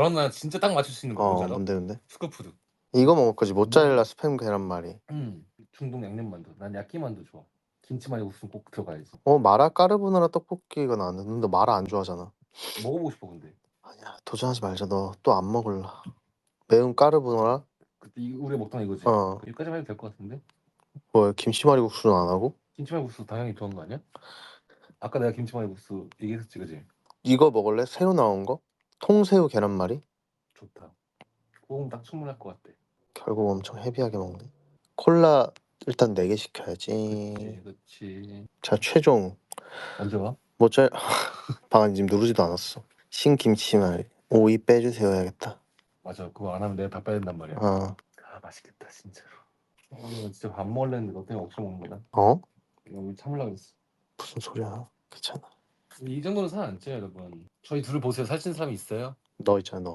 저런 날 진짜 딱 맞출 수 있는 거 어 뭔지 알아? 뭔데 뭔데? 스쿠푸드. 이거 먹을 거지 모짜렐라 스팸 계란말이. 음. 중동 양념만두. 난 야끼만두 좋아. 김치만 있으면 꼭 들어가야지. 어 마라 까르보나라 떡볶이가 나왔는데 근데 마라 안 좋아하잖아. 먹어보고 싶어 근데. 아니야 도전하지 말자 너 또 안 먹을라. 매운 까르보나라? 그때 이- 우리가 먹던 이거지. 어. 여기까지만 해도 될 것 같은데? 뭐 김치말이 국수는 안 하고? 김치말국수 당연히 좋아하는 거 아니야? 아까 내가 김치말국수 얘기했었지 그지? 이거 먹을래? 새우 나온 거? 통새우 계란말이? 좋다. 그거면 딱 충분할 것 같아. 결국 엄청 헤비하게 먹네. 콜라 일단 4개 시켜야지. 그렇지. 자 최종 언제 와? 모짜 방금 지금 누르지도 않았어. 신김치말 오이 빼주세요 해야겠다. 맞아. 그거 안 하면 내가 다 빼야 된단 말이야. 어? 아 맛있겠다 진짜로. 어, 나 진짜 밥 먹을랬는데 너 때문에 억지로 먹는 거다. 어? 여기 참으려고 했어. 무슨 소리야? 이 정도는 살 안 쪄요 여러분. 저희 둘을 보세요. 살찐 사람이 있어요? 너 있잖아 너.